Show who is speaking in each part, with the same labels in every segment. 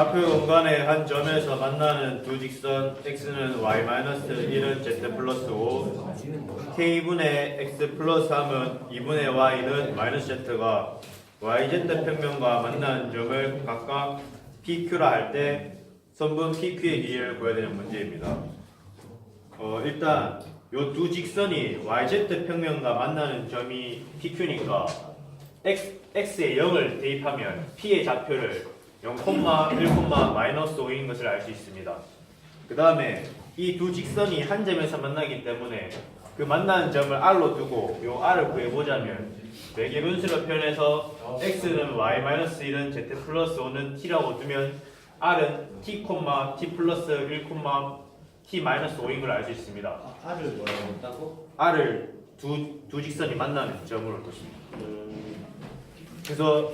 Speaker 1: 좌표 공간의 한 점에서 만나는 두 직선 x는 y-1은 z 플러스 5 k분의 x 플러스 3은 2분의 y는 마이너스 z가 yz 평면과 만나는 점을 각각 pq라 할 때 선분 pq의 길이를 구해야 되는 문제입니다. 어, 일단 요 두 직선이 yz 평면과 만나는 점이 pq니까 x, x에 0을 대입하면 p의 좌표를 0, 1, 마이너스 5인 것을 알 수 있습니다. 그 다음에 이 두 직선이 한 점에서 만나기 때문에 그 만나는 점을 r로 두고 요 r을 구해보자면 매개 분수로 표현해서 x는 y-1은 z 플러스 5는 t라고 두면 r은 t, t 플러스 1, t 마이너스 5인 걸 알 수 있습니다.
Speaker 2: 아, R을 뭐라고 했다고?
Speaker 1: r을 두, 두 직선이 만나는 점으로 뒀습니다.
Speaker 2: 음,
Speaker 1: 그래서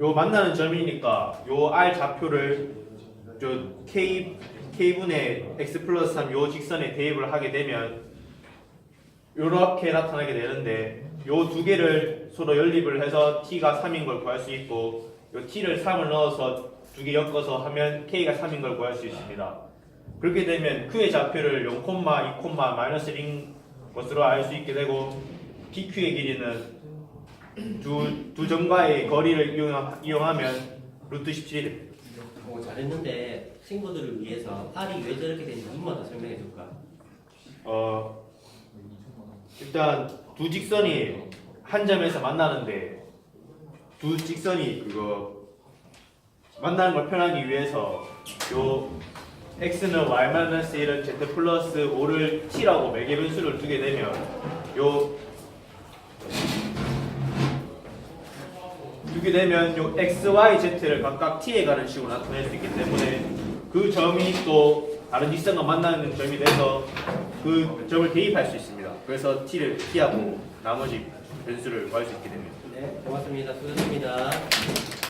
Speaker 1: 요 만나는 점이니까 요 r 좌표를 저 k k분의 x 플러스 3 요 직선에 대입을 하게 되면 요렇게 나타나게 되는데 요 두 개를 서로 연립을 해서 t가 3인 걸 구할 수 있고 요 t를 3을 넣어서 두 개 엮어서 하면 k가 3인 걸 구할 수 있습니다. 그렇게 되면 그의 좌표를 0, 2, 마이너스 1인 것으로 알 수 있게 되고 PQ의 길이는 두, 두 점과의 거리를 이용하, 이용하 면 루트 17이 됩니다.
Speaker 2: 어, 잘했는데 친구들을 위해서 R이 왜 저렇게 되는지 더 설명해 줄까?
Speaker 1: 어, 일단 두 직선이 한 점에서 만나는데 두 직선이 그거 만나는 걸 표현하기 위해서 요 x는 y-1은 z 플러스 5를 t라고 매개 분수를 두게 되면 요 두게 되면 요 x, y, z를 각각 t에 가는 식으로 나타낼 수 있기 때문에 그 점이 또 다른 직선과 만나는 점이 돼서 그 점을 대입할 수 있습니다. 그래서 t를 t하고 나머지 변수를 구할 수 있게 됩니다.
Speaker 2: 네, 고맙습니다. 수고하셨습니다.